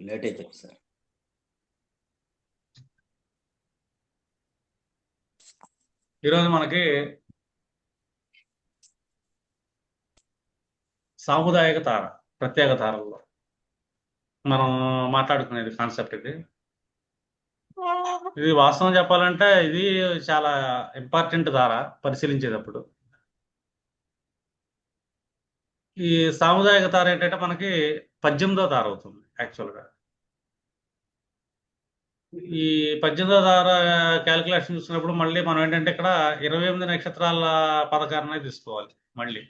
Late అయిపోయింది sir. ఈరోజు మనకి సాముదాయక తార ప్రత్యేక తారల్లో మనం మాట్లాడుకునేది కాన్సెప్ట్ ఇది. ఇది వాస్తవం చెప్పాలంటే ఇది చాలా ఇంపార్టెంట్ తార పరిశీలించేటప్పుడు. ఈ సాముదాయక తార ఏంటంటే మనకి పద్దెనిమిదో తార అవుతుంది. యాక్చువల్గా. ఈ పద్దెనిమిదో ధార క్యాలిక్యులేషన్ చూసినప్పుడు మళ్ళీ మనం ఏంటంటే ఇక్కడ ఇరవై ఎనిమిది నక్షత్రాల పథకాన్ని తీసుకోవాలి మళ్ళీ.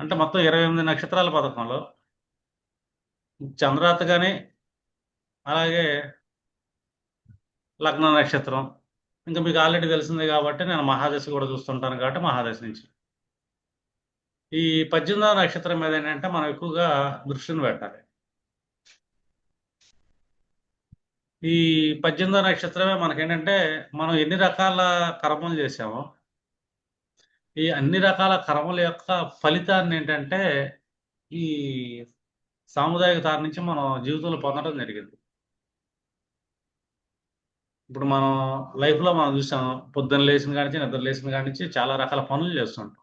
అంటే మొత్తం ఇరవై ఎనిమిది నక్షత్రాల పథకంలో చంద్రాత కానీ అలాగే లగ్న నక్షత్రం. ఇంకా మీకు ఆల్రెడీ తెలిసింది కాబట్టి నేను మహాదశ కూడా చూస్తుంటాను కాబట్టి మహాదశ నుంచి. ఈ పద్దెనిమిదవ నక్షత్రం మీద ఏంటంటే మనం ఎక్కువగా దృష్టిని పెట్టాలి ఈ పద్దెనిమిదవ నక్షత్రమే మనకేంటంటే మనం ఎన్ని రకాల కర్మలు చేసామో ఈ అన్ని రకాల కర్మల యొక్క ఫలితాన్ని ఏంటంటే ఈ సాముదాయిక తార నుంచి మనం జీవితంలో పొందడం జరిగింది. ఇప్పుడు మనం లైఫ్లో మనం చూసాం పొద్దున్న లేచిన కాడి నుంచి నిద్ర లేచిన కాడి నుంచి చాలా రకాల పనులు చేస్తుంటాం.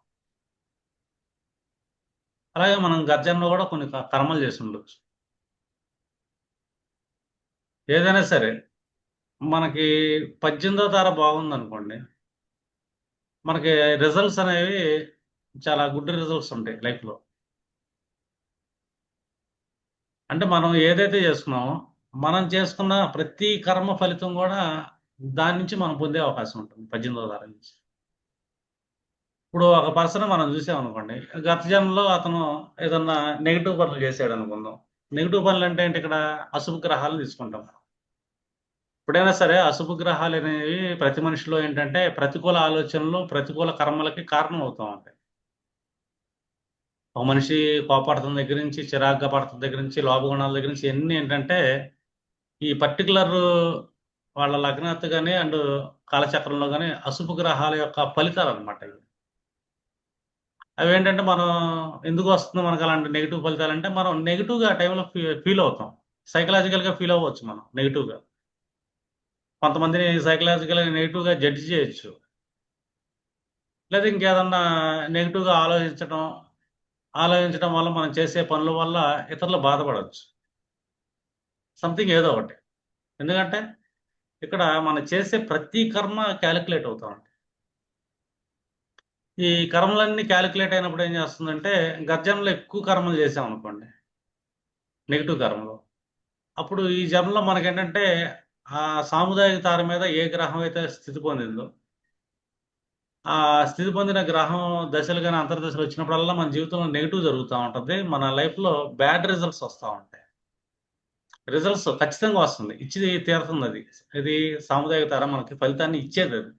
అలాగే మనం గర్జనలో కూడా కొన్ని కర్మలు చేసి ఉండొచ్చు. ఏదైనా సరే మనకి పద్దెనిమిదో తార బాగుందనుకోండి మనకి రిజల్ట్స్ అనేవి చాలా గుడ్ రిజల్ట్స్ ఉంటాయి లైఫ్లో అంటే మనం ఏదైతే చేసుకున్నామో మనం చేసుకున్న ప్రతి కర్మ ఫలితం కూడా దాని నుంచి మనం పొందే అవకాశం ఉంటుంది పద్దెనిమిదో తారీఖు నుంచి. ఇప్పుడు ఒక పర్సన్ మనం చూసామనుకోండి గత జన్మలో అతను ఏదన్నా నెగిటివ్ పనులు చేశాడు అనుకుందాం. నెగిటివ్ పనులు అంటే ఏంటి? ఇక్కడ అశుభ గ్రహాలను తీసుకుంటాం ఎప్పుడైనా సరే అశుభ గ్రహాలు అనేవి ప్రతి మనిషిలో ఏంటంటే ప్రతికూల ఆలోచనలు ప్రతికూల కర్మలకి కారణం అవుతూ ఉంటాయి. ఒక మనిషి కోపడుతున్న దగ్గర నుంచి చిరాగ్గా పడుతున్న దగ్గర నుంచి లోపగుణాల దగ్గర నుంచి ఎన్ని ఏంటంటే ఈ పర్టికులర్ వాళ్ళ లగ్నాత్ కానీ అండ్ కాలచక్రంలో కానీ అశుభ గ్రహాల యొక్క ఫలితాలు అనమాట ఇవి. అవి ఏంటంటే మనం ఎందుకు వస్తుంది మనకు అలాంటి నెగిటివ్ ఫలితాలు అంటే మనం నెగిటివ్గా ఆ టైంలో ఫీల్ అవుతాం. సైకలాజికల్గా ఫీల్ అవ్వచ్చు మనం నెగిటివ్గా కొంతమందిని సైకలాజికల్గా నెగిటివ్గా జడ్జ్ చేయొచ్చు. లేదా ఇంకేదన్నా నెగిటివ్గా ఆలోచించడం ఆలోచించడం వల్ల మనం చేసే పనుల వల్ల ఇతరులు బాధపడవచ్చు సంథింగ్ ఏదో ఒకటి. ఎందుకంటే ఇక్కడ మనం చేసే ప్రతి కర్మ క్యాలిక్యులేట్ అవుతా ఈ కర్మలన్నీ క్యాలిక్యులేట్ అయినప్పుడు ఏం చేస్తుందంటే గర్జనలో ఎక్కువ కర్మలు చేసాం అనుకోండి నెగిటివ్ కర్మలు. అప్పుడు ఈ జన్మలో మనకేంటంటే ఆ సాముదాయిక తార మీద ఏ గ్రహం అయితే స్థితి పొందిందో ఆ స్థితి పొందిన గ్రహం దశలు కానీ అంతర్దశలు వచ్చినప్పుడల్లా మన జీవితంలో నెగిటివ్ జరుగుతూ ఉంటుంది. మన లైఫ్లో బ్యాడ్ రిజల్ట్స్ వస్తూ ఉంటాయి. రిజల్ట్స్ ఖచ్చితంగా వస్తుంది. ఇచ్చి తీరుతుంది అది. ఇది సాముదాయిక తార మనకి ఫలితాన్ని ఇచ్చేది అది.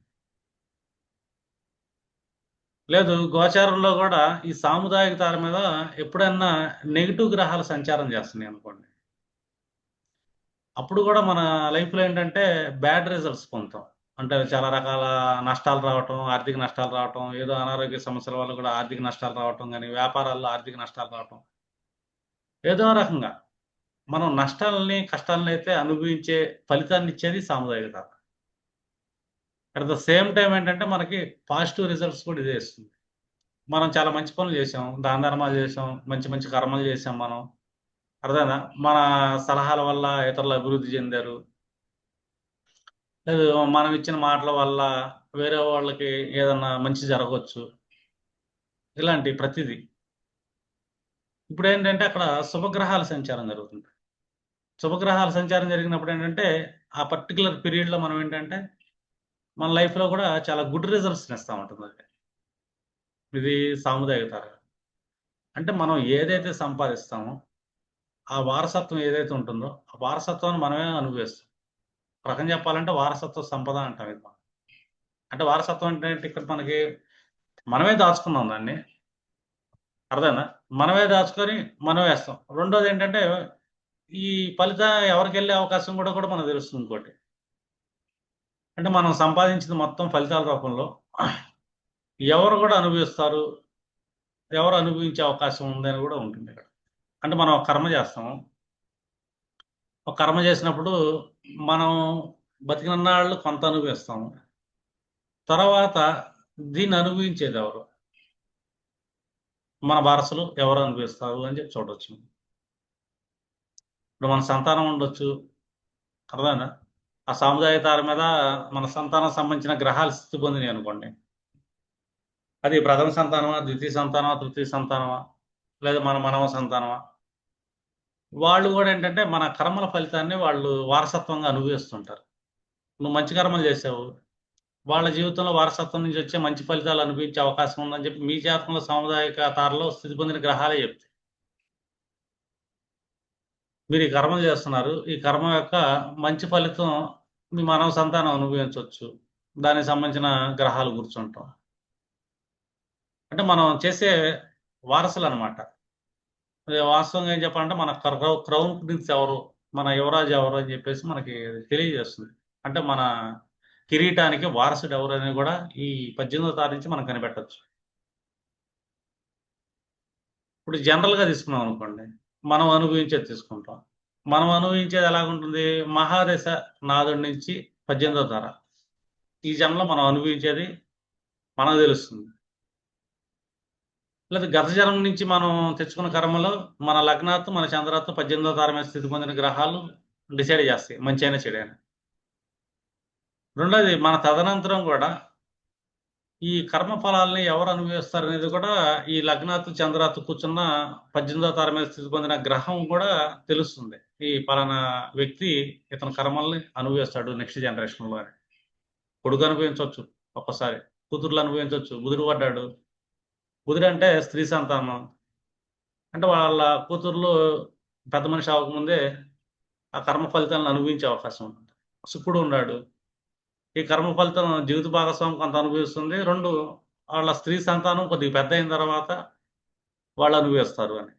లేదు గోచారంలో కూడా ఈ సాముదాయిక తార మీద ఎప్పుడన్నా నెగిటివ్ గ్రహాలు సంచారం చేస్తున్నాయి అనుకోండి. అప్పుడు కూడా మన లైఫ్లో ఏంటంటే బ్యాడ్ రిజల్ట్స్ పొందుతాం. అంటే చాలా రకాల నష్టాలు రావటం ఆర్థిక నష్టాలు రావటం ఏదో అనారోగ్య సమస్యల వల్ల కూడా ఆర్థిక నష్టాలు రావటం కానీ వ్యాపారాల్లో ఆర్థిక నష్టాలు రావటం. ఏదో రకంగా మనం నష్టాలని కష్టాలని అయితే అనుభవించే ఫలితాన్ని ఇచ్చేది సాముదాయికత అట్ ద సేమ్ టైం ఏంటంటే మనకి పాజిటివ్ రిజల్ట్స్ కూడా ఇదే ఇస్తుంది. మనం చాలా మంచి పనులు చేసాం దాన ధర్మాలు చేసాం మంచి మంచి కర్మలు చేసాం మనం. అర్థమైనా మన సలహాల వల్ల ఇతరులు అభివృద్ధి చెందారు. లేదు మనం ఇచ్చిన మాటల వల్ల వేరే వాళ్ళకి ఏదన్నా మంచి జరగవచ్చు. ఇలాంటి ప్రతిదీ. ఇప్పుడు ఏంటంటే అక్కడ శుభగ్రహాల సంచారం జరుగుతుంది. శుభగ్రహాల సంచారం జరిగినప్పుడు ఏంటంటే ఆ పర్టికులర్ పీరియడ్లో మనం ఏంటంటే మన లైఫ్లో కూడా చాలా గుడ్ రిజల్ట్స్ ఇస్తూ ఉంటుంది అది ఇది సాముదాయిక తరగతి అంటే మనం ఏదైతే సంపాదిస్తామో ఆ వారసత్వం ఏదైతే ఉంటుందో ఆ వారసత్వాన్ని మనమే అనుభవిస్తాం. ఒక రకం చెప్పాలంటే వారసత్వ సంపద అంటాం ఇది మనం. అంటే వారసత్వం అంటే ఇక్కడ మనకి మనమే దాచుకున్నాం దాన్ని. అర్థమైనా మనమే దాచుకొని మనమే వేస్తాం. రెండోది ఏంటంటే ఈ ఫలితం ఎవరికి వెళ్ళే అవకాశం కూడా కూడా మనకు తెలుస్తుంది ఇంకోటి. అంటే మనం సంపాదించింది మొత్తం ఫలితాల రూపంలో ఎవరు కూడా అనుభవిస్తారు ఎవరు అనుభవించే అవకాశం ఉందని కూడా ఉంటుంది ఇక్కడ. అంటే మనం ఒక కర్మ చేస్తాము. ఒక కర్మ చేసినప్పుడు మనం బతికినన్నాళ్ళు కొంత అనుభవిస్తాము. తర్వాత దీన్ని అనుభవించేది ఎవరు? మన వారసులు ఎవరు అనుభవిస్తారు అని చెప్పి చూడవచ్చు ఇప్పుడు మన సంతానం ఉండొచ్చు. అర్థమైనా ఆ సాముదాయ తార మీద మన సంతానం సంబంధించిన గ్రహాలు స్థితి పొందినాయి అనుకోండి. అది ప్రథమ సంతానమా ద్వితీయ సంతానమా తృతీయ సంతానమా లేదా మన మనవ సంతానమా? వాళ్ళు కూడా ఏంటంటే మన కర్మల ఫలితాన్ని వాళ్ళు వారసత్వంగా అనుభవిస్తుంటారు. నువ్వు మంచి కర్మలు చేసావు. వాళ్ళ జీవితంలో వారసత్వం నుంచి వచ్చే మంచి ఫలితాలు అనుభవించే అవకాశం ఉందని చెప్పి మీ జాతకంలో సాముదాయిక తారలో స్థితి పొందిన గ్రహాలే చెప్తాయి. మీరు ఈ కర్మలు చేస్తున్నారు. ఈ కర్మ యొక్క మంచి ఫలితం మీ మానవ సంతానం అనుభవించవచ్చు. దానికి సంబంధించిన గ్రహాలు కూర్చుంటాం. అంటే మనం చేసే వారసులు అనమాట వాస్తవంగా ఏం చెప్పాలంటే మన క్రౌ క్రౌన్ ప్రిన్స్ ఎవరు? మన యువరాజు ఎవరు అని చెప్పేసి మనకి తెలియజేస్తుంది. అంటే మన కిరీటానికి వారసుడు ఎవరు అనేది కూడా ఈ పద్దెనిమిదో తారీఖు నుంచి మనం కనిపెట్టవచ్చు ఇప్పుడు జనరల్గా తీసుకున్నాం అనుకోండి. మనం అనుభవించేది తీసుకుంటాం. మనం అనుభవించేది ఎలాగుంటుంది? మహాదశ నాదుడి నుంచి పద్దెనిమిదో ధర ఈ జన్మలో మనం అనుభవించేది మనకు తెలుస్తుంది. లేదా గత జన్మ నుంచి మనం తెచ్చుకున్న కర్మలో మన లగ్నాత్తు మన చంద్రాత్తు పద్దెనిమిదో తారమైన స్థితి పొందిన గ్రహాలు డిసైడ్ చేస్తాయి. మంచి అయినా చెడైనా రెండోది మన తదనంతరం కూడా ఈ కర్మ ఫలాల్ని ఎవరు అనుభవిస్తారు అనేది కూడా ఈ లగ్నాత్తు చంద్రాత్ కూర్చున్న పద్దెనిమిదో తార మీద స్థితి పొందిన గ్రహం కూడా తెలుస్తుంది. ఈ పలానా వ్యక్తి ఇతని కర్మల్ని అనుభవిస్తాడు నెక్స్ట్ జనరేషన్లో అని. కొడుకు అనుభవించవచ్చు ఒక్కసారి. కూతుర్లు అనుభవించవచ్చు. బుధుడు పడ్డాడు. బుధుడు అంటే స్త్రీ సంతానం. అంటే వాళ్ళ కూతుర్లు పెద్ద మనిషి అవ్వకముందే ఆ కర్మ ఫలితాలను అనుభవించే అవకాశం ఉంటుంది. శుక్రుడు ఉన్నాడు. ఈ కర్మ ఫలితం జీవిత భాగస్వామి కొంత అనుభవిస్తుంది. రెండు వాళ్ళ స్త్రీ సంతానం కొద్దిగా పెద్ద అయిన తర్వాత వాళ్ళు అనుభవిస్తారు అని.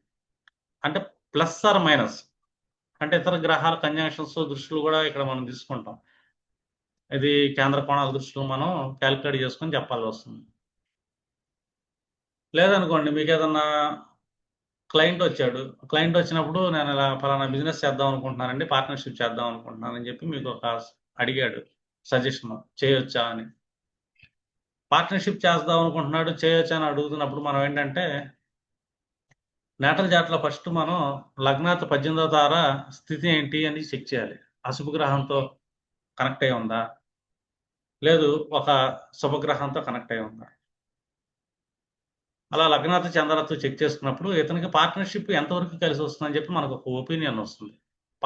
అంటే ప్లస్ ఆర్ మైనస్. అంటే ఇతర గ్రహాల కంజంక్షన్స్ దృష్టిలు కూడా ఇక్కడ మనం తీసుకుంటాం. ఇది కేంద్ర కోణాల దృష్టిలో మనం క్యాలిక్యులేట్ చేసుకొని చెప్పాల్సి వస్తుంది. లేదనుకోండి మీకు ఏదన్నా క్లయింట్ వచ్చాడు. క్లయింట్ వచ్చినప్పుడు నేను ఇలా ఫలానా బిజినెస్ చేద్దాం అనుకుంటున్నానండి పార్ట్నర్షిప్ చేద్దాం అనుకుంటున్నానని చెప్పి మీకు ఒక అడిగాడు. సజెషన్ చేయొచ్చా అని. పార్ట్నర్షిప్ చేద్దాం అనుకుంటున్నాడు చేయొచ్చా అని అడుగుతున్నప్పుడు మనం ఏంటంటే నేటల జాట్ల ఫస్ట్ మనం లగ్నాత్ పద్దెనిమిదవ తార స్థితి ఏంటి అని చెక్ చేయాలి. అశుభ గ్రహంతో కనెక్ట్ అయి ఉందా? లేదు ఒక శుభగ్రహంతో కనెక్ట్ అయి ఉందా? అలా లగ్నాథ చంద్రతో చెక్ చేసుకున్నప్పుడు ఇతనికి పార్ట్నర్షిప్ ఎంతవరకు కలిసి వస్తుందని చెప్పి మనకు ఒక ఒపీనియన్ వస్తుంది.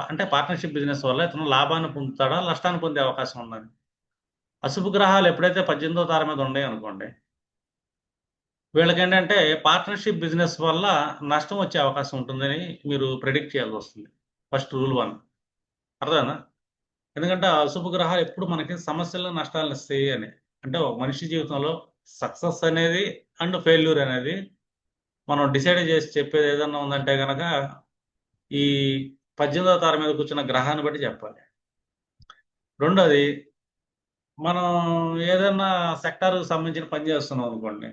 అంటే పార్ట్నర్షిప్ బిజినెస్ వల్ల ఇతను లాభాన్ని పొందుతాడా నష్టాన్ని పొందే అవకాశం ఉన్నది. అశుభ గ్రహాలు ఎప్పుడైతే పద్దెనిమిదో తార మీద ఉన్నాయి అనుకోండి వీళ్ళకి ఏంటంటే పార్ట్నర్షిప్ బిజినెస్ వల్ల నష్టం వచ్చే అవకాశం ఉంటుందని మీరు ప్రెడిక్ట్ చేయాల్సి వస్తుంది. ఫస్ట్ రూల్ వన్ అర్థమేనా ఎందుకంటే అశుభ గ్రహాలు ఎప్పుడు మనకి సమస్యలు నష్టాలను ఇస్తాయి అని. అంటే ఒక మనిషి జీవితంలో సక్సెస్ అనేది అండ్ ఫెయిల్యూర్ అనేది మనం డిసైడ్ చేసి చెప్పేది ఏదన్నా ఉందంటే కనుక ఈ పద్దెనిమిదవ తార మీద కూర్చున్న గ్రహాన్ని బట్టి చెప్పాలి. రెండోది మనం ఏదైనా సెక్టార్కి సంబంధించిన పని చేస్తున్నాం అనుకోండి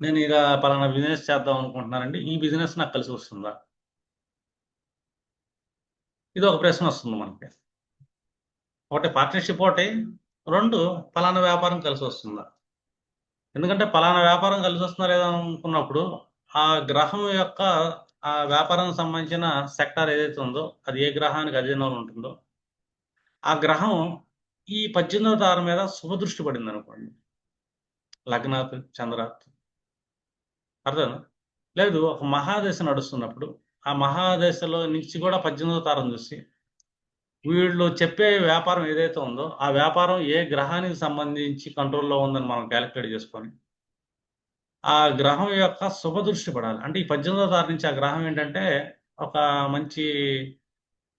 నేను ఇక పలానా బిజినెస్ చేద్దాం అనుకుంటున్నానండి ఈ బిజినెస్ నాకు కలిసి వస్తుందా? ఇది ఒక ప్రశ్న వస్తుంది మనకి. ఒకటి పార్ట్నర్షిప్ ఒకటి రెండు పలానా వ్యాపారం కలిసి వస్తుందా? ఎందుకంటే పలానా వ్యాపారం కలిసి వస్తుందా లేదా అనుకున్నప్పుడు ఆ గ్రహం యొక్క ఆ వ్యాపారం సంబంధించిన సెక్టార్ ఏదైతే ఉందో అది ఏ గ్రహానికి అధీనంలో ఉంటుందో ఆ గ్రహం ఈ పద్దెనిమిదవ తార మీద శుభదృష్టి పడింది అనుకోండి. లగ్నాత్ చంద్రాత్ అర్థం లేదు ఒక మహాదశ నడుస్తున్నప్పుడు ఆ మహాదశలో నుంచి కూడా పద్దెనిమిదవ తారం చూసి వీళ్ళు చెప్పే వ్యాపారం ఏదైతే ఉందో ఆ వ్యాపారం ఏ గ్రహానికి సంబంధించి కంట్రోల్లో ఉందని మనం క్యాలిక్యులేట్ చేసుకొని ఆ గ్రహం యొక్క శుభదృష్టి పడాలి. అంటే ఈ పద్దెనిమిదో తారీఖు నుంచి ఆ గ్రహం ఏంటంటే ఒక మంచి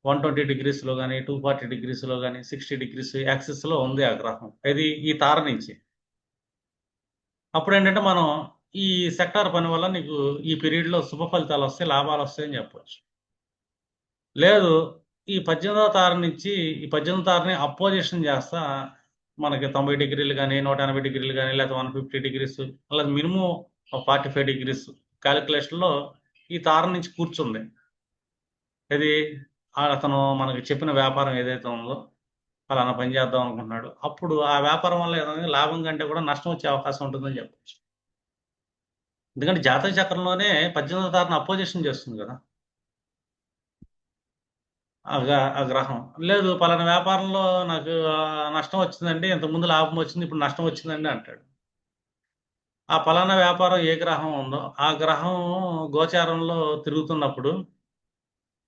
వన్ ట్వంటీ డిగ్రీస్లో కానీ టూ ఫార్టీ డిగ్రీస్లో కానీ సిక్స్టీ డిగ్రీస్ యాక్సిస్లో ఉంది ఆ గ్రహం. ఇది ఈ తార నుంచి. అప్పుడు ఏంటంటే మనం ఈ సెక్టార్ పని వల్ల నీకు ఈ పీరియడ్లో శుభ ఫలితాలు వస్తాయి లాభాలు వస్తాయని చెప్పవచ్చు లేదు ఈ పద్దెనిమిదవ తార నుంచి ఈ పద్దెనిమిది తారని అపోజిషన్ చేస్తా మనకి తొంభై డిగ్రీలు కానీ నూట ఎనభై డిగ్రీలు కానీ లేదా వన్ ఫిఫ్టీ డిగ్రీస్ అలా మినిమం ఫార్టీ ఫైవ్ డిగ్రీస్ క్యాలిక్యులేషన్లో ఈ తార నుంచి కూర్చుంది. ఇది అతను మనకి చెప్పిన వ్యాపారం ఏదైతే ఉందో అలా పని చేద్దాం అనుకుంటున్నాడు. అప్పుడు ఆ వ్యాపారం వల్ల ఏదైనా లాభం కంటే కూడా నష్టం వచ్చే అవకాశం ఉంటుందని చెప్పచ్చు. ఎందుకంటే జాతక చక్రంలోనే పద్దెనిమిదో తారను అపోజిషన్ చేస్తుంది కదా. ఆ ఆ గ్రహం లేదు పలానా వ్యాపారంలో నాకు నష్టం వచ్చిందండి ఇంతకుముందు లాభం వచ్చింది ఇప్పుడు నష్టం వచ్చిందండి అంటాడు. ఆ పలానా వ్యాపారం ఏ గ్రహం ఉందో ఆ గ్రహం గోచారంలో తిరుగుతున్నప్పుడు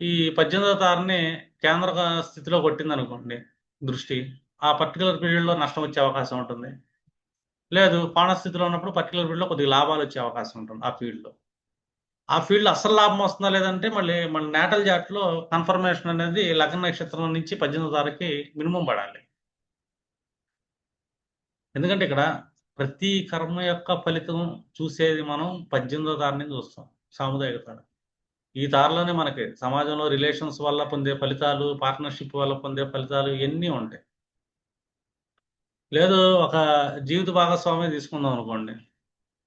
ఈ పద్దెనిమిదో తారని కేంద్ర స్థితిలో కొట్టింది అనుకోండి దృష్టి ఆ పర్టికులర్ పీరియడ్లో నష్టం వచ్చే అవకాశం ఉంటుంది. లేదు పాణ స్థితిలో ఉన్నప్పుడు పర్టికులర్ పీరియడ్లో కొద్దిగా లాభాలు వచ్చే అవకాశం ఉంటుంది ఆ ఫీల్డ్లో ఆ ఫీల్డ్ అసలు లాభం వస్తుందా లేదంటే మళ్ళీ మన నేటల్ జాట్లో కన్ఫర్మేషన్ అనేది లగ్న నక్షత్రం నుంచి పద్దెనిమిదో తారీఖుకి మినిమం పడాలి. ఎందుకంటే ఇక్కడ ప్రతి కర్మ యొక్క ఫలితం చూసేది మనం పద్దెనిమిదో తారీఖుని చూస్తాం సాముదాయిక తార ఈ తారలోనే మనకి సమాజంలో రిలేషన్స్ వల్ల పొందే ఫలితాలు పార్ట్నర్షిప్ వల్ల పొందే ఫలితాలు ఇవన్నీ ఉంటాయి. లేదు ఒక జీవిత భాగస్వామి తీసుకుందాం అనుకోండి.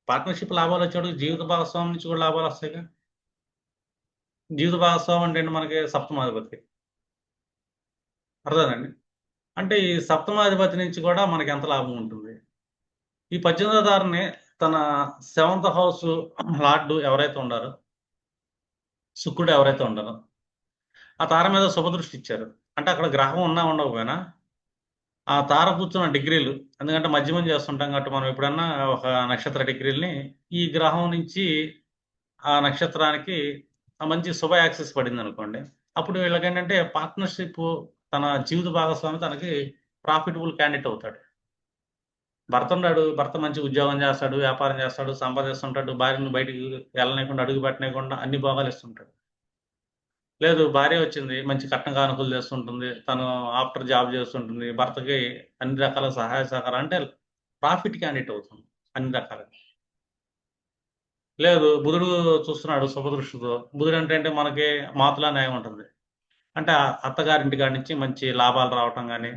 పార్ట్నర్షిప్ లాభాలు వచ్చేటప్పుడు జీవిత భాగస్వామి నుంచి కూడా లాభాలు వస్తాయిగా? జీవిత భాగస్వామి అంటే ఏంటి మనకి? సప్తమాధిపతి అర్థమండి అంటే ఈ సప్తమాధిపతి నుంచి కూడా మనకి ఎంత లాభం ఉంటుంది? ఈ పద్దెనిమిదో తారీఖుని తన సెవెంత్ హౌస్ లార్డు ఎవరైతే ఉండారో శుక్రుడు ఎవరైతే ఉండారో ఆ తార మీద శుభదృష్టి ఇచ్చారు. అంటే అక్కడ గ్రహం ఉన్నా ఉండకపోయినా ఆ తార కూర్చున్న డిగ్రీలు ఎందుకంటే మధ్యమం చేస్తుంటాం కాబట్టి మనం ఎప్పుడన్నా ఒక నక్షత్ర డిగ్రీల్ని ఈ గ్రహం నుంచి ఆ నక్షత్రానికి మంచి శుభ యాక్సెస్ పడింది అనుకోండి అప్పుడు వీళ్ళకి ఏంటంటే పార్ట్నర్షిప్ తన జీవిత భాగస్వామి తనకి ప్రాఫిటబుల్ క్యాండిడేట్ అవుతాడు. భర్త ఉన్నాడు భర్త మంచి ఉద్యోగం చేస్తాడు వ్యాపారం చేస్తాడు సంపాదిస్తుంటాడు భార్యను బయటికి వెళ్ళలేకుండా అడుగు పెట్టలేకుండా అన్ని భోగాలు ఇస్తుంటాడు. లేదు భార్య వచ్చింది మంచి కట్న కానుకలు చేస్తుంటుంది తను ఆఫ్టర్ జాబ్ చేస్తుంటుంది భర్తకి అన్ని రకాల సహాయ సహకారం అంటే ప్రాఫిట్ క్యాండిడేట్ అవుతుంది అన్ని రకాలుగా. లేదు బుధుడు చూస్తున్నాడు శుభదృష్టితో. బుధుడు అంటే అంటే మనకి మాతలా న్యాయం ఉంటుంది. అంటే ఆ అత్తగారింటి కాడి నుంచి మంచి లాభాలు రావటం కానీ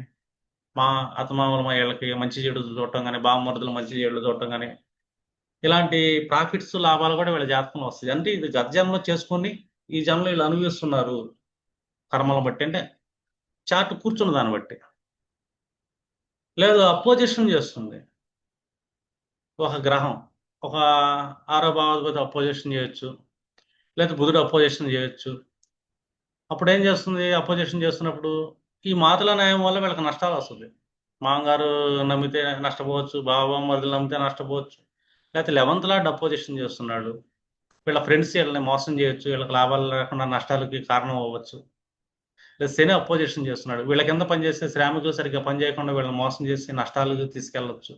మా అత్తమామల మా ఇళ్ళకి మంచి చెడు చూడటం కానీ బామ్మరుదులు మంచి చెడు చూడటం కానీ ఇలాంటి ప్రాఫిట్స్ లాభాలు కూడా వీళ్ళ జాతకంలో వస్తాయి. అంటే ఇది గత జన్మలో చేసుకొని ఈ జన్మలో వీళ్ళు అనుభవిస్తున్నారు కర్మలను బట్టి అంటే చార్ట్ కూర్చున్న దాన్ని బట్టి. లేదు అపోజిషన్ చేస్తుంది. ఒక గ్రహం ఒక ఆరో భావాధిపతి అపోజిషన్ చేయొచ్చు లేదా బుధుడు అపోజిషన్ చేయొచ్చు. అప్పుడు ఏం చేస్తుంది? అపోజిషన్ చేస్తున్నప్పుడు ఈ మాతల న్యాయం వల్ల వీళ్ళకి నష్టాలు వస్తుంది. మామగారు నమ్మితే నష్టపోవచ్చు బాబా మరుదులు నమ్మితే నష్టపోవచ్చు లేకపోతే లెవెంత్ లాడ్ అపోజిషన్ చేస్తున్నాడు. వీళ్ళ ఫ్రెండ్స్ వీళ్ళని మోసం చేయొచ్చు వీళ్ళకి లాభాలు లేకుండా నష్టాలకి కారణం అవ్వచ్చు. లేదా శని అపోజిషన్ చేస్తున్నాడు. వీళ్ళ కింద పనిచేసే శ్రామికులు సరిగ్గా పని చేయకుండా వీళ్ళని మోసం చేసి నష్టాలకు తీసుకెళ్ళవచ్చు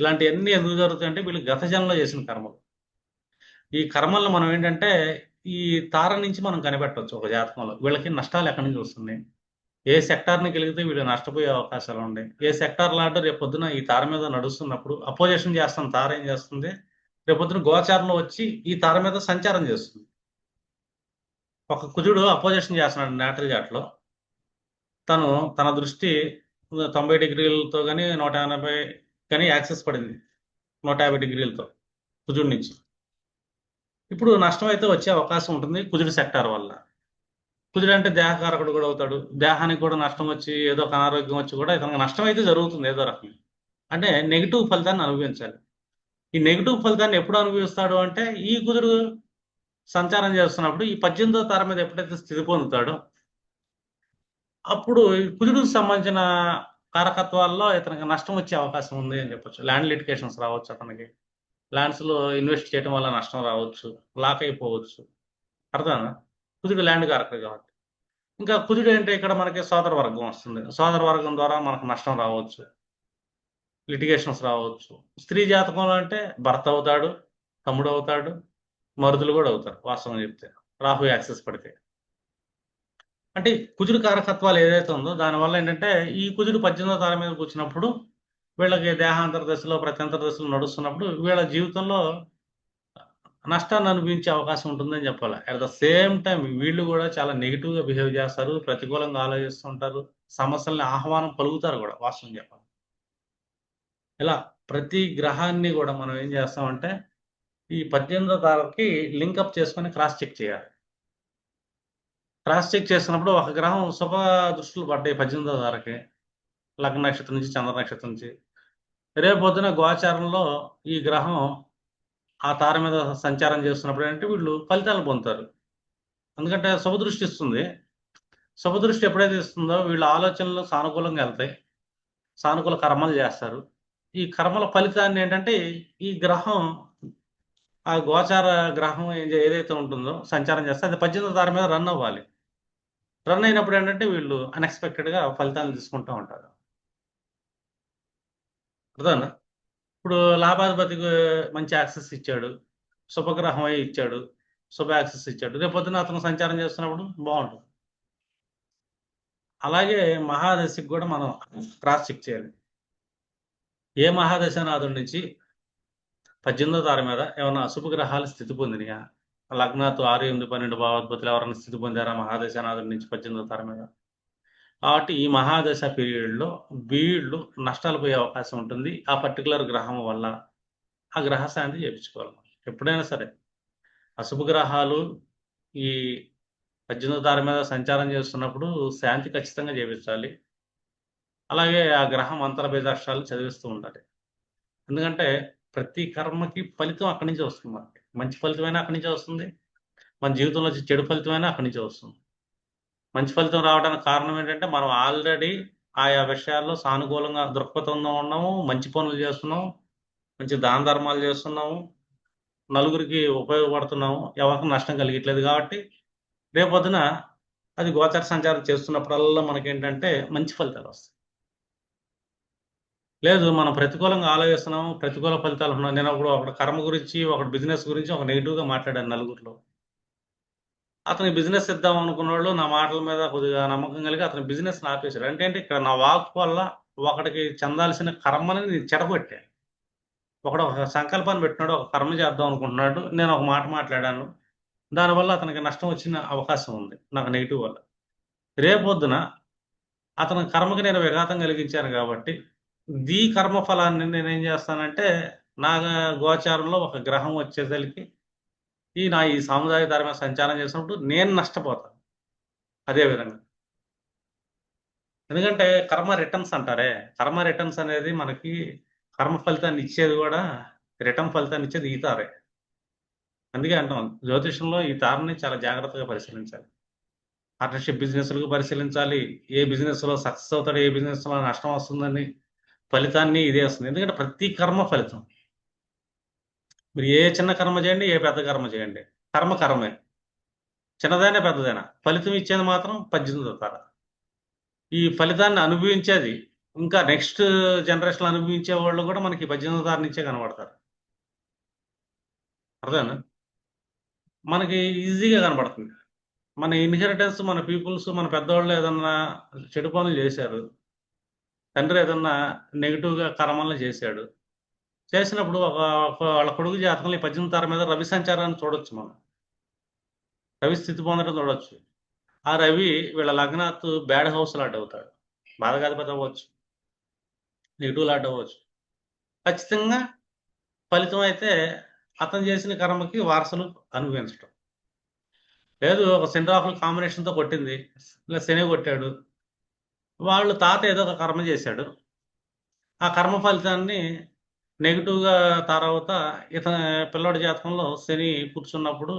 ఇలాంటివన్నీ ఎందుకు జరుగుతాయంటే వీళ్ళు గత జన్మలో చేసిన కర్మలు. ఈ కర్మలను మనం ఏంటంటే ఈ తార నుంచి మనం కనిపెట్టవచ్చు ఒక జాతకంలో. వీళ్ళకి నష్టాలు ఎక్కడి నుంచి వస్తున్నాయి? ఏ సెక్టార్ని గెలిగితే వీళ్ళు నష్టపోయే అవకాశాలు ఉన్నాయి? ఏ సెక్టార్ లాంటి రేపు పొద్దున ఈ తార మీద నడుస్తున్నప్పుడు అపోజిషన్ చేస్తున్న తార ఏం చేస్తుంది? రేపు గోచారంలో వచ్చి ఈ తార మీద సంచారం చేస్తుంది. ఒక కుజుడు అపోజిషన్ చేస్తున్నాడు నేటల్ జాట్లో. తను తన దృష్టి తొంభై డిగ్రీలతో కానీ నూట ఎనభై కానీ యాక్సెస్ పడింది. నూట యాభై డిగ్రీలతో కుజుడి నుంచి. ఇప్పుడు నష్టం అయితే వచ్చే అవకాశం ఉంటుంది కుజుడి సెక్టార్ వల్ల. కుజుడు అంటే దేహకారకుడు కూడా అవుతాడు. దేహానికి కూడా నష్టం వచ్చి ఏదో ఒక అనారోగ్యం వచ్చి కూడా ఇతనికి నష్టం అయితే జరుగుతుంది ఏదో రకంగా. అంటే నెగిటివ్ ఫలితాన్ని అనుభవించాలి. ఈ నెగిటివ్ ఫలితాన్ని ఎప్పుడు అనుభవిస్తాడు అంటే ఈ కుదురు సంచారం చేస్తున్నప్పుడు ఈ పద్దెనిమిదో తర మీద ఎప్పుడైతే స్థితి పొందుతాడో అప్పుడు ఈ కుజుడికి సంబంధించిన కారకత్వాల్లో ఇతనికి నష్టం వచ్చే అవకాశం ఉంది అని చెప్పొచ్చు. ల్యాండ్ లిటికేషన్స్ రావచ్చు అతనికి. ల్యాండ్స్లో ఇన్వెస్ట్ చేయడం వల్ల నష్టం రావచ్చు. లాక్ అయిపోవచ్చు. అర్థమా కుదుడు ల్యాండ్ కారకుడు కాబట్టి. ఇంకా కుదుడు అంటే ఇక్కడ మనకి సోదర వర్గం వస్తుంది. సోదర వర్గం ద్వారా మనకు నష్టం రావచ్చు. లిటిగేషన్స్ రావచ్చు. స్త్రీ జాతకంలో అంటే భర్త అవుతాడు తమ్ముడు అవుతాడు మరుదులు కూడా అవుతారు వాస్తవం చెప్తే. రాహు యాక్సెస్ పడితే. అంటే కుజుడు కారకత్వాలు ఏదైతే ఉందో దానివల్ల ఏంటంటే ఈ కుజుడు పద్దెనిమిదో తార మీద కూర్చున్నప్పుడు వీళ్ళకి దేహాంతర దశలో ప్రత్యంతర దశలో నడుస్తున్నప్పుడు వీళ్ళ జీవితంలో నష్టాన్ని అనుభవించే అవకాశం ఉంటుందని చెప్పాలి. అట్ ద సేమ్ టైం వీళ్ళు కూడా చాలా నెగిటివ్గా బిహేవ్ చేస్తారు ప్రతికూలంగా ఆలోచిస్తుంటారు సమస్యల్ని ఆహ్వానం పలుకుతారు కూడా వాస్తవం చెప్పాలి ఇలా ప్రతి గ్రహాన్ని కూడా మనం ఏం చేస్తామంటే ఈ పద్దెనిమిదో తారకి లింకప్ చేసుకొని క్రాస్ చెక్ చేయాలి. క్రాస్ చెక్ చేసినప్పుడు ఒక గ్రహం శుభ దృష్టిలు పడ్డాయి పద్దెనిమిదో తారకి లగ్న నక్షత్రం నుంచి చంద్ర నక్షత్రం నుంచి. రేపు పొద్దున గోచారంలో ఈ గ్రహం ఆ తార మీద సంచారం చేస్తున్నప్పుడు ఏంటంటే వీళ్ళు ఫలితాలు పొందుతారు. ఎందుకంటే శుభదృష్టి ఇస్తుంది. శుభదృష్టి ఎప్పుడైతే ఇస్తుందో వీళ్ళ ఆలోచనలు సానుకూలంగా వెళ్తాయి. సానుకూల కర్మలు చేస్తారు. ఈ కర్మల ఫలితాన్ని ఏంటంటే ఈ గ్రహం ఆ గోచార గ్రహం ఏదైతే ఉంటుందో సంచారం చేస్తే అది పద్దెనిమిది తార మీద రన్ అవ్వాలి. రన్ అయినప్పుడు ఏంటంటే వీళ్ళు అన్ఎక్స్పెక్టెడ్గా ఫలితాలు తీసుకుంటూ ఉంటారు. అర్థమన్నా ఇప్పుడు లాభాధిపతికి మంచి యాక్సెస్ ఇచ్చాడు. శుభగ్రహం అయి ఇచ్చాడు. శుభ యాక్సెస్ ఇచ్చాడు. రేపు అతను సంచారం చేస్తున్నప్పుడు బాగుంటుంది. అలాగే మహాదశికి కూడా మనం క్రాస్ చెక్ చేయాలి. ఏ మహాదశనాథుడి నుంచి పద్దెనిమిదో తార మీద ఏమైనా అశుభ గ్రహాలు స్థితి పొందినయా? లగ్నాతో ఆరు ఎనిమిది పన్నెండు భావోద్భుతులు ఎవరైనా స్థితి పొందారా మహాదశనాథుడి నుంచి పద్దెనిమిదో తార మీద? కాబట్టి ఈ మహాదశ పీరియడ్లో వీళ్ళు నష్టాలు పోయే అవకాశం ఉంటుంది. ఆ పర్టికులర్ గ్రహం వల్ల ఆ గ్రహ శాంతి చేయించుకోవాలి. ఎప్పుడైనా సరే అశుభ గ్రహాలు ఈ పద్దెనిమిదో తార మీద సంచారం చేస్తున్నప్పుడు శాంతి ఖచ్చితంగా చేపించాలి అలాగే ఆ గ్రహం అంతర బీజాక్షరాలు చదివిస్తూ ఉండాలి. ఎందుకంటే ప్రతి కర్మకి ఫలితం అక్కడి నుంచి వస్తుంది మనకి. మంచి ఫలితమైనా అక్కడి నుంచే వస్తుంది. మన జీవితంలో చెడు ఫలితమైనా అక్కడి నుంచే వస్తుంది. మంచి ఫలితం రావడానికి కారణం ఏంటంటే మనం ఆల్రెడీ ఆయా విషయాల్లో సానుకూలంగా దృక్పథంలో ఉన్నాము మంచి పనులు చేస్తున్నాము మంచి దాన ధర్మాలు చేస్తున్నాము నలుగురికి ఉపయోగపడుతున్నాము ఎవరికి నష్టం కలిగట్లేదు కాబట్టి రేపొద్దున అది గోచర సంచారం చేస్తున్నప్పుడల్లా మనకేంటంటే మంచి ఫలితాలు వస్తాయి. లేదు మనం ప్రతికూలంగా ఆలోచిస్తున్నాము ప్రతికూల ఫలితాలు ఉన్నాం నేను అప్పుడు ఒకటి కర్మ గురించి ఒకటి బిజినెస్ గురించి ఒక నెగిటివ్గా మాట్లాడాను నలుగురిలో. అతని బిజినెస్ ఇద్దాం అనుకున్న వాళ్ళు నా మాటల మీద కొద్దిగా నమ్మకం కలిగి అతని బిజినెస్ ఆపేశాడు అంటే అంటే ఇక్కడ నా వాక్ వల్ల ఒకడికి చెందాల్సిన కర్మని నేను చెడగొట్టాను. ఒకడు ఒక సంకల్పాన్ని పెట్టినాడు ఒక కర్మ చేద్దాం అనుకుంటున్నాడు నేను ఒక మాట మాట్లాడాను. దానివల్ల అతనికి నష్టం వచ్చిన అవకాశం ఉంది నాకు నెగిటివ్ వల్ల. రేపొద్దున అతని కర్మకి నేను విఘాతం కలిగించాను కాబట్టి దీ కర్మ ఫలాన్ని నేనేం చేస్తానంటే నా గోచారంలో ఒక గ్రహం వచ్చేసరికి ఈ నా ఈ సాముదాయ ధర్మ సంచారం చేసినప్పుడు నేను నష్టపోతాను. అదే విధంగా. ఎందుకంటే కర్మ రిటర్న్స్ అంటారే. కర్మ రిటర్న్స్ అనేది మనకి కర్మ ఫలితాన్ని ఇచ్చేది కూడా రిటర్న్ ఫలితాన్ని ఇచ్చేది ఈ తారే. అందుకే అంటాం. జ్యోతిషంలో ఈ తారని చాలా జాగ్రత్తగా పరిశీలించాలి. పార్ట్నర్షిప్ బిజినెస్లకు పరిశీలించాలి. ఏ బిజినెస్లో సక్సెస్ అవుతాడు ఏ బిజినెస్లో నష్టం వస్తుందని ఫలితాన్ని ఇదే వస్తుంది. ఎందుకంటే ప్రతి కర్మ ఫలితం. మీరు ఏ చిన్న కర్మ చేయండి ఏ పెద్ద కర్మ చేయండి. కర్మ కర్మే. చిన్నదైనా పెద్దదైనా? ఫలితం ఇచ్చేది మాత్రం పద్దెనిమిది తార ఈ ఫలితాన్ని అనుభవించేది ఇంకా నెక్స్ట్ జనరేషన్ అనుభవించే వాళ్ళు కూడా మనకి పద్దెనిమిది తార నుంచే కనబడతారు. అర్థమేనా మనకి ఈజీగా కనబడుతుంది. మన ఇన్హెరిటెన్స్ మన పీపుల్స్ మన పెద్దవాళ్ళు ఏదన్నా చెడు పనులు చేశారు తండ్రి ఏదన్నా నెగిటివ్గా కర్మలను చేశాడు. చేసినప్పుడు ఒక వాళ్ళ కొడుకు జాతకంలో ఈ పద్దెనిమిది తార మీద రవి సంచారాన్ని చూడొచ్చు మనం. రవి స్థితి పొందడం చూడొచ్చు. ఆ రవి వీళ్ళ లగ్నాత్ బ్యాడ్ హౌస్ లాట్ అవుతాడు. బాధగాధిపతి అవ్వచ్చు. నెగిటివ్ లాట్ అవ్వచ్చు. ఖచ్చితంగా ఫలితం అయితే అతను చేసిన కర్మకి వారసులు అనుభవించడం లేదు ఒక సెంట్రాఫుల్ కాంబినేషన్తో కొట్టింది. ఇలా శని కొట్టాడు. వాళ్ళు తాత ఏదో ఒక కర్మ చేశాడు. ఆ కర్మ ఫలితాన్ని నెగిటివ్గా తర్వాత ఇతని పిల్లోడి జాతకంలో శని కూర్చున్నప్పుడు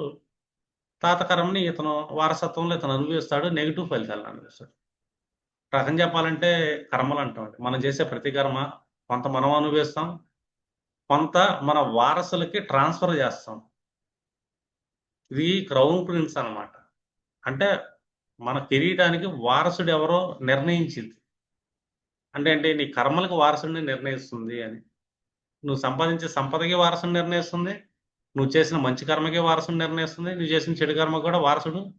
తాత కర్మని ఇతను వారసత్వంలో ఇతను అనుభవిస్తాడు నెగిటివ్ ఫలితాలను అనుభవిస్తాడు. రకం చెప్పాలంటే కర్మలు అంటామండి మనం చేసే ప్రతి కర్మ కొంత మనం అనుభవిస్తాం కొంత మన వారసులకి ట్రాన్స్ఫర్ చేస్తాం. ఇది క్రౌన్ ప్రిన్స్ అనమాట అంటే మన కిరీటానికి వారసుడు ఎవరో నిర్ణయించింది. అంటే అంటే నీ కర్మలకు వారసుడిని నిర్ణయిస్తుంది అని. నువ్వు సంపాదించే సంపదకి వారసుని నిర్ణయిస్తుంది. నువ్వు చేసిన మంచి కర్మకి వారసుని నిర్ణయిస్తుంది. నువ్వు చేసిన చెడు కర్మ కూడా వారసుడు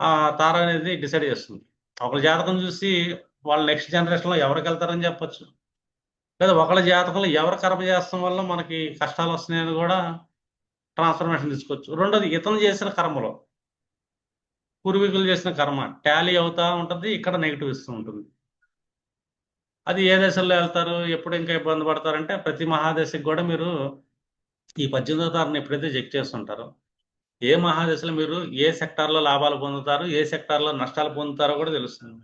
ఆ తార అనేది డిసైడ్ చేస్తుంది. ఒకళ్ళ జాతకం చూసి వాళ్ళ నెక్స్ట్ జనరేషన్లో ఎవరికి వెళ్తారని చెప్పొచ్చు. లేదా ఒకళ్ళ జాతకంలో ఎవరు కర్మ చేస్తాం వల్ల మనకి కష్టాలు వస్తున్నాయని కూడా ట్రాన్స్ఫర్మేషన్ తీసుకోవచ్చు. రెండోది ఇతను చేసిన కర్మలో పూర్వీకులు చేసిన కర్మ. టాలీ అవుతా ఉంటుంది ఇక్కడ నెగిటివ్ ఇస్తూ ఉంటుంది. అది ఏ దశల్లో వెళ్తారు ఎప్పుడు ఇంకా ఇబ్బంది పడతారంటే ప్రతి మహాదశకి కూడా మీరు ఈ పద్దెనిమిదో తారీఖున ఎప్పుడైతే చెక్ చేస్తుంటారో ఏ మహాదశలో మీరు ఏ సెక్టార్లో లాభాలు పొందుతారు ఏ సెక్టార్లో నష్టాలు పొందుతారో కూడా తెలుస్తుంది.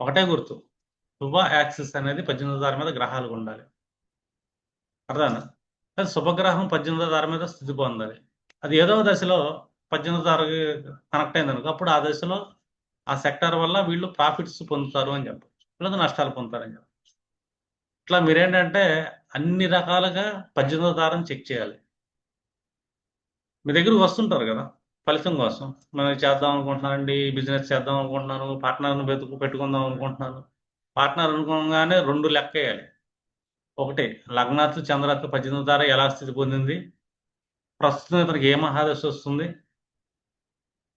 ఒకటే గుర్తు శుభ యాక్సిస్ అనేది పద్దెనిమిదో తార మీద గ్రహాలు ఉండాలి. అర్థానా అది శుభగ్రహం పద్దెనిమిదో తార మీద స్థితి పొందాలి. అది ఏదో దశలో పద్దెనిమిది తారీఖు కనెక్ట్ అయింది అనుకో అప్పుడు ఆ దశలో ఆ సెక్టార్ వల్ల వీళ్ళు ప్రాఫిట్స్ పొందుతారు అని చెప్పచ్చు. లేదా నష్టాలు పొందుతారని చెప్పచ్చు. ఇట్లా మీరేంటంటే అన్ని రకాలుగా పద్దెనిమిదో తారం చెక్ చేయాలి. మీ దగ్గరకు వస్తుంటారు కదా ఫలితం కోసం. మనం చేద్దాం అనుకుంటున్నానండి బిజినెస్ చేద్దాం అనుకుంటున్నాను పార్ట్నర్ని వెతుకు పెట్టుకుందాం అనుకుంటున్నాను. పార్ట్నర్ అనుకోగానే రెండు లెక్క వేయాలి ఒకటి లగ్నాత్ చంద్రాత్ పద్దెనిమిది తార ఎలా స్థితి పొందింది? ప్రస్తుతం ఇతనికి ఏ మహాదశ వస్తుంది?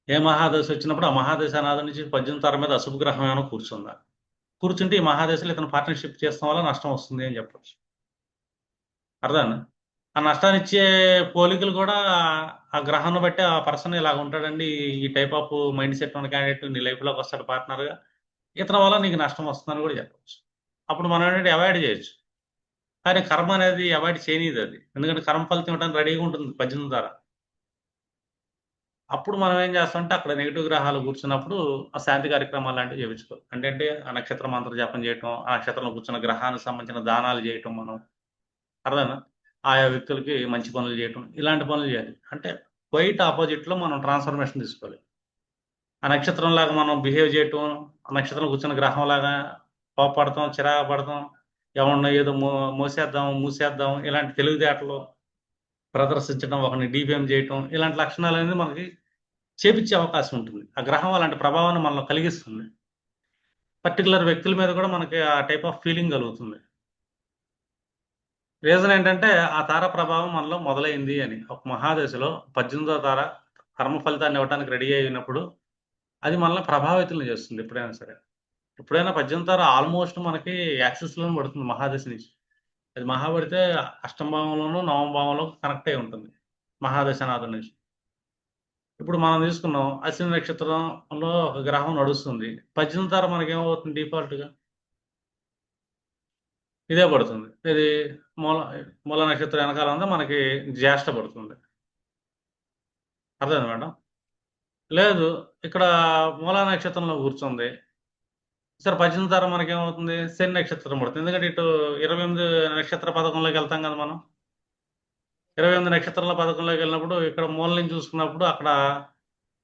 ఏ మహాదశ వచ్చినప్పుడు ఆ మహాదశ అనాథ నుంచి పద్దెనిమిది తర మీద అశుభ గ్రహం ఏమైనా కూర్చుందా? కూర్చుంటే ఈ మహాదశలో ఇతను పార్ట్నర్షిప్ చేస్తాం వల్ల నష్టం వస్తుంది అని చెప్పచ్చు. అర్థం ఆ నష్టాన్ని ఇచ్చే పోలికలు కూడా ఆ గ్రహాన్ని బట్టి ఆ పర్సన్ ఇలాగ ఉంటాడండి. ఈ టైప్ ఆఫ్ మైండ్ సెట్ ఉన్న క్యాండిడేట్ నీ లైఫ్లోకి వస్తాడు పార్ట్నర్గా ఇతని వల్ల నీకు నష్టం వస్తుందని కూడా చెప్పవచ్చు అప్పుడు మనం ఏంటంటే అవాయిడ్ చేయొచ్చు. కానీ కర్మ అనేది అవాయిడ్ చేయనీది అది. ఎందుకంటే కర్మ ఫలితం ఇవ్వడానికి రెడీగా ఉంటుంది పద్దెనిమిది ద్వారా అప్పుడు మనం ఏం చేస్తామంటే అక్కడ నెగిటివ్ గ్రహాలు కూర్చున్నప్పుడు ఆ శాంతి కార్యక్రమాలు లాంటివి చేయించుకో అంటే అంటే ఆ నక్షత్ర మంత్ర జపం చేయటం ఆ నక్షత్రంలో కూర్చున్న గ్రహానికి సంబంధించిన దానాలు చేయటం మనం. అర్థనా ఆయా వ్యక్తులకి మంచి పనులు చేయటం ఇలాంటి పనులు చేయాలి. అంటే క్వైట్ ఆపోజిట్లో మనం ట్రాన్స్ఫర్మేషన్ తీసుకోవాలి. ఆ నక్షత్రం లాగా మనం బిహేవ్ చేయటం ఆ నక్షత్రం కూర్చున్న గ్రహం లాగా కోపడతాం చిరాకు పడతాం ఎవరినో ఏదో మో మోసేద్దాం మూసేద్దాం ఇలాంటి తెలివితేటలు ప్రదర్శించడం ఒకరిని డిఫేమ్ చేయటం ఇలాంటి లక్షణాలు అనేది మనకి చేపించే అవకాశం ఉంటుంది. ఆ గ్రహం అలాంటి ప్రభావాన్ని మనలో కలిగిస్తుంది. పర్టికులర్ వ్యక్తుల మీద కూడా మనకి ఆ టైప్ ఆఫ్ ఫీలింగ్ కలుగుతుంది. రీజన్ ఏంటంటే ఆ తార ప్రభావం మనలో మొదలైంది అని. ఒక మహాదశలో పద్దెనిమిదో తార కర్మ ఫలితాన్ని ఇవ్వడానికి రెడీ అయినప్పుడు అది మనల్ని ప్రభావితం చేస్తుంది ఎప్పుడైనా సరే. ఎప్పుడైనా పద్దెనిమిది తార ఆల్మోస్ట్ మనకి యాక్సెస్లోనే పడుతుంది మహాదశ నుంచి. అది మహా అష్టంభావంలోనూ అష్టమ భావంలోనూ నవమ భావంలో కనెక్ట్ అయి ఉంటుంది. మహాదశనాథం నుంచి. ఇప్పుడు మనం తీసుకున్నాం అశ్విని నక్షత్రంలో ఒక గ్రహం నడుస్తుంది. పద్దెనిమిది తార మనకేమవుతుంది డిఫాల్ట్గా? ఇదే పడుతుంది. ఇది మూల మూల నక్షత్రం వెనకాల ఉందా మనకి జ్యేష్ఠ పడుతుంది. అర్థమైంది మేడం? లేదు ఇక్కడ మూల నక్షత్రంలో కూర్చుంది. సరే పద్దెనిమిది ద్వారా మనకి ఏమవుతుంది శని నక్షత్రం పడుతుంది. ఎందుకంటే ఇటు ఇరవై ఎనిమిది నక్షత్ర పథకంలోకి వెళ్తాం కదా మనం. ఇరవై ఎనిమిది నక్షత్రాల పథకంలోకి వెళ్ళినప్పుడు ఇక్కడ మూల నుంచి చూసుకున్నప్పుడు అక్కడ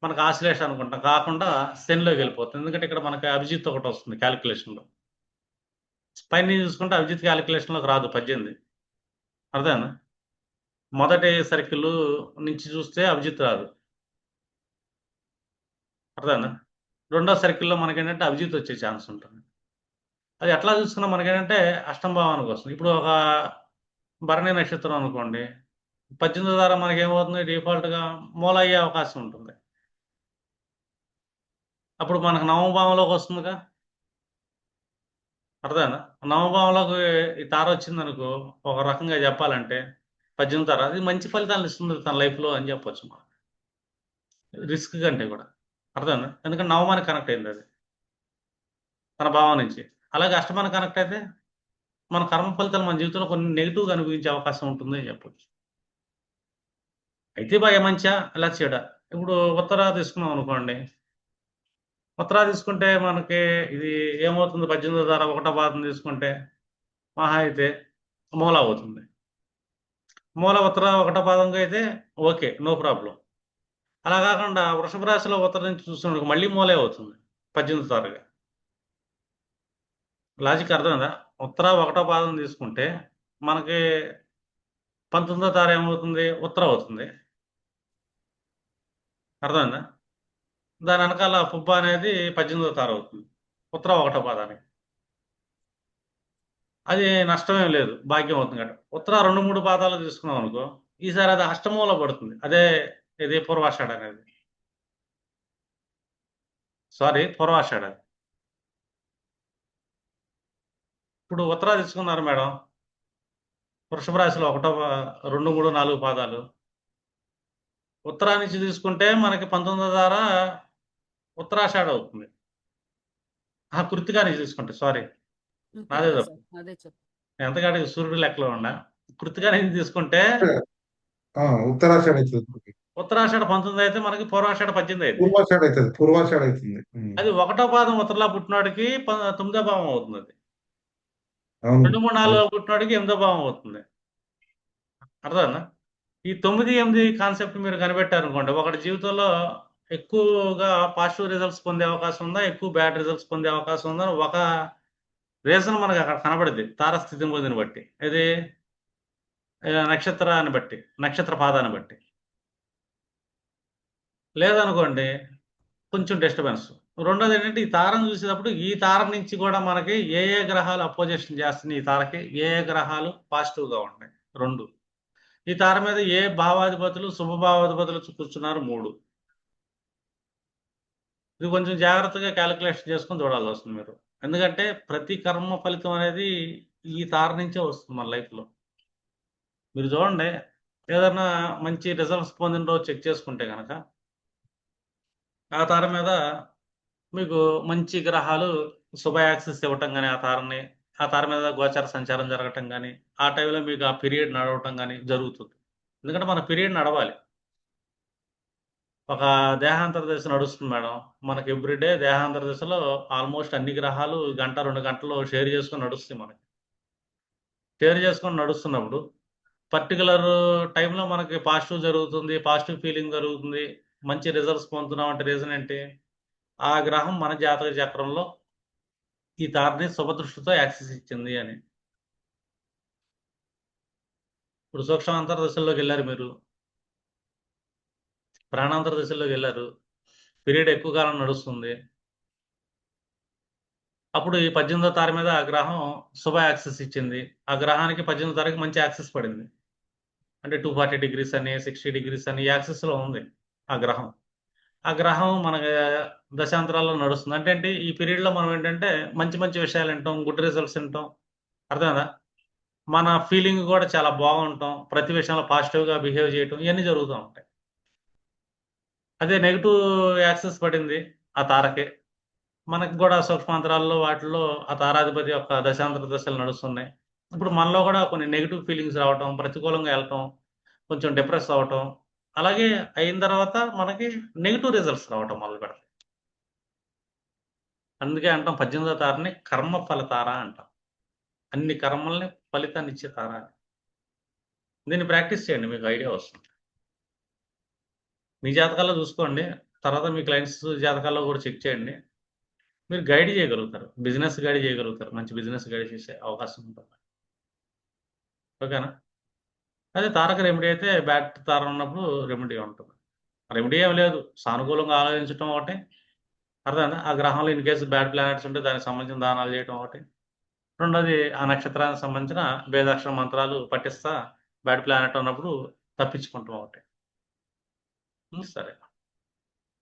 మనకు ఆశ్లేష అనుకుంటాం. కాకుండా శనిలోకి వెళ్ళిపోతుంది. ఎందుకంటే ఇక్కడ మనకి అభిజిత్ ఒకటి వస్తుంది క్యాలిక్యులేషన్లో. పైన చూసుకుంటే అభిజిత్ క్యాలిక్యులేషన్లోకి రాదు పద్దెనిమిది. అర్థమైందా? మొదటి సర్కిల్ నుంచి చూస్తే అభిజిత్ రాదు. అర్థమైందా? రెండో సర్కిల్లో మనకేంటంటే అభిజిత్ వచ్చే ఛాన్స్ ఉంటుంది. అది ఎట్లా చూసుకున్నా మనకేంటంటే అష్టం భావానికి వస్తుంది. ఇప్పుడు ఒక భరణి నక్షత్రం అనుకోండి పద్దెనిమిది ద్వారా మనకి ఏమవుతుంది డిఫాల్ట్గా మూల అయ్యే అవకాశం ఉంటుంది. అప్పుడు మనకు నవభావంలోకి వస్తుందిగా? అర్థమైనా నవభావంలోకి ఈ తార వచ్చింది అనుకో ఒక రకంగా చెప్పాలంటే పద్దెనిమిది తార అది మంచి ఫలితాలు ఇస్తుంది తన లైఫ్లో అని చెప్పొచ్చు మనం రిస్క్ కంటే కూడా. అర్థం ఎందుకంటే నవమానికి కనెక్ట్ అయింది అది. తన భావం నుంచి. అలాగే అష్టమానికి కనెక్ట్ అయితే మన కర్మ ఫలితాలు మన జీవితంలో కొన్ని నెగిటివ్గా అనుభవించే అవకాశం ఉంటుంది అని చెప్పొచ్చు. అయితే బాగా మంచిగా అలా చెడ ఇప్పుడు ఉత్తరా తీసుకున్నాం అనుకోండి. ఉత్తరా తీసుకుంటే మనకి ఇది ఏమవుతుంది? పద్దెనిమిదో ధర ఒకటో పాదం తీసుకుంటే మహా అయితే మూల అవుతుంది. మూల ఉత్తర ఒకటో పాదంగా అయితే ఓకే నో ప్రాబ్లం. అలా కాకుండా వృషభ రాశిలో ఉత్తర నుంచి చూస్తున్నప్పుడు మళ్ళీ మూలే అవుతుంది పద్దెనిమిది తారగా లాజిక్ అర్థమైందా? ఉత్తర ఒకటో పాదం తీసుకుంటే మనకి పంతొమ్మిదో తార ఏమవుతుంది? ఉత్తర అవుతుంది. అర్థమైందా? దాని వెనకాల పుబ్బ అనేది పద్దెనిమిదో తార అవుతుంది. ఉత్తర ఒకటో పాదానికి. అది నష్టమేం లేదు భాగ్యం అవుతుంది కదా ఉత్తర రెండు మూడు పాదాలు తీసుకున్నాం అనుకో ఈసారి అది అష్టమంలో పడుతుంది. అదే ఇది పూర్వాషాఢ అనేది. సారీ పూర్వాషాఢ. ఇప్పుడు ఉత్తరా తీసుకున్నారు మేడం. వృషభ రాశిలో ఒకటో రెండు మూడు నాలుగు పాదాలు. ఉత్తరా నుంచి తీసుకుంటే మనకి పంతొమ్మిదో ద్వారా ఉత్తరాషాఢ అవుతుంది. ఆ కృతికా నుంచి తీసుకుంటే సారీ నాదే తప్పు. సార్ అదే చెప్పు. ఎంతకాడికి సూర్యుడు లెక్కలో ఉండ కృతికా నుంచి తీసుకుంటే ఆ, ఉత్తరాషాఢ ఉత్తరాషాఢ పంతొమ్మిది అయితే మనకి పూర్వాషాఢ పద్దెనిమిది అయితే పూర్వాషాఢ అవుతుంది పూర్వాషాఢ అవుతుంది. అది ఒకటో పాదం ఉత్తరలా పుట్టినాడికి తొమ్మిదో భావం అవుతుంది అది రెండు మూడు నాలుగో పుట్టినాడికి ఎనిమిదో భావం అవుతుంది. అర్థమన్నా ఈ తొమ్మిది ఎనిమిది కాన్సెప్ట్ మీరు కనిపెట్టారు అనుకోండి ఒకటి జీవితంలో ఎక్కువగా పాజిటివ్ రిజల్ట్స్ పొందే అవకాశం ఉందా ఎక్కువ బ్యాడ్ రిజల్ట్స్ పొందే అవకాశం ఉందా ఒక రీజన్ మనకు అక్కడ కనబడింది తారస్థితిని పొందిన బట్టి. ఇది ఆ, నక్షత్రాన్ని బట్టి నక్షత్ర పాదాన్ని బట్టి. లేదనుకోండి కొంచెం డిస్టర్బెన్స్ రెండోది ఏంటంటే ఈ తారం చూసేటప్పుడు ఈ తారం నుంచి కూడా మనకి ఏ ఏ గ్రహాలు అపోజిషన్ చేస్తున్నాయి? ఈ తారకి ఏ ఏ గ్రహాలు పాజిటివ్గా ఉంటాయి రెండు. ఈ తార మీద ఏ భావాధిపతులు శుభ భావాధిపతులు కూర్చున్నారు? మూడు. ఇది కొంచెం జాగ్రత్తగా క్యాలిక్యులేషన్ చేసుకొని చూడాల్సి వస్తుంది మీరు. ఎందుకంటే ప్రతి కర్మ ఫలితం అనేది ఈ తార నుంచే వస్తుంది మన లైఫ్లో మీరు చూడండి ఏదైనా మంచి రిజల్ట్స్ పొందిన రోజు చెక్ చేసుకుంటే కనుక ఆ తార మీద మీకు మంచి గ్రహాలు శుభ యాక్సెస్ ఇవ్వటం కానీ ఆ తారని ఆ తార మీద గోచార సంచారం జరగటం కానీ ఆ టైంలో మీకు ఆ పీరియడ్ నడవటం కానీ జరుగుతుంది. ఎందుకంటే మన పీరియడ్ నడవాలి. ఒక దేహాంతర దశ నడుస్తుంది మేడం. మనకి ఎవ్రీడే దేహాంతర దశలో ఆల్మోస్ట్ అన్ని గ్రహాలు గంట రెండు గంటలు షేర్ చేసుకొని నడుస్తాయి మనకి. షేర్ చేసుకొని నడుస్తున్నప్పుడు పర్టికులర్ టైంలో మనకి పాజిటివ్ జరుగుతుంది పాజిటివ్ ఫీలింగ్ జరుగుతుంది. మంచి రిజల్ట్స్ పొందుతున్నాం అంటే రీజన్ ఏంటి? ఆ గ్రహం మన జాతక చక్రంలో ఈ తారని శుభదృష్టితో యాక్సెస్ ఇచ్చింది అని. ఇప్పుడు సూక్ష్మ అంతర్దశల్లోకి వెళ్ళారు మీరు. ప్రాణాంతర దశల్లోకి వెళ్ళారు. పీరియడ్ ఎక్కువ కాలం నడుస్తుంది. అప్పుడు ఈ పద్దెనిమిదో తారీఖు మీద ఆ గ్రహం శుభ యాక్సెస్ ఇచ్చింది. ఆ గ్రహానికి పద్దెనిమిదో తారీఖు మంచి యాక్సెస్ పడింది. అంటే టూ ఫార్టీ డిగ్రీస్ అని సిక్స్టీ డిగ్రీస్ అని యాక్సెస్లో ఉంది. ఆ గ్రహం. ఆ గ్రహం మన దశాంతరాల్లో నడుస్తుంది. అంటే ఏంటి? ఈ పీరియడ్లో మనం ఏంటంటే మంచి మంచి విషయాలు వింటాం గుడ్ రిజల్ట్స్ వింటాం. అర్థమైందా? మన ఫీలింగ్ కూడా చాలా బాగుంటాం. ప్రతి విషయంలో పాజిటివ్గా బిహేవ్ చేయటం ఇవన్నీ జరుగుతూ ఉంటాయి. అదే నెగిటివ్ యాక్సెస్ పడింది ఆ తారకే. మనకు కూడా సూక్ష్మాంతరాల్లో వాటిల్లో ఆ తారాధిపతి యొక్క దశాంతర దశలు నడుస్తున్నాయి. ఇప్పుడు మనలో కూడా కొన్ని నెగిటివ్ ఫీలింగ్స్ రావటం ప్రతికూలంగా వెళ్ళటం కొంచెం డిప్రెస్ అవ్వటం అలాగే అయిన తర్వాత మనకి నెగిటివ్ రిజల్ట్స్ రావటం మొదలు పెడతాయి. అందుకే అంటాం పద్దెనిమిదో తారని కర్మ ఫలితార అంటాం. అన్ని కర్మల్ని ఫలితాన్ని ఇచ్చే తార దీన్ని ప్రాక్టీస్ చేయండి మీకు ఐడియా వస్తుంది. మీ జాతకాల్లో చూసుకోండి తర్వాత మీ క్లయింట్స్ జాతకాల్లో కూడా చెక్ చేయండి. మీరు గైడ్ చేయగలుగుతారు బిజినెస్ గైడ్ చేయగలుగుతారు మంచి బిజినెస్ గైడ్ చేసే అవకాశం ఉంటుంది. ఓకేనా? అదే తారక రెమెడీ అయితే బ్యాట్ తారం ఉన్నప్పుడు రెమెడీ ఉంటుంది. రెమెడీ ఏం లేదు. సానుకూలంగా ఆలోచించడం ఒకటి. అర్థం ఆ గ్రహంలో ఇన్ కేసు బ్యాడ్ ప్లానెట్స్ ఉంటే దానికి సంబంధించిన దానాలు చేయటం ఒకటి. రెండోది ఆ నక్షత్రానికి సంబంధించిన భేదాక్షర మంత్రాలు పఠిస్తా బ్యాడ్ ప్లానెట్ ఉన్నప్పుడు తప్పించుకుంటాం ఒకటి. సరే.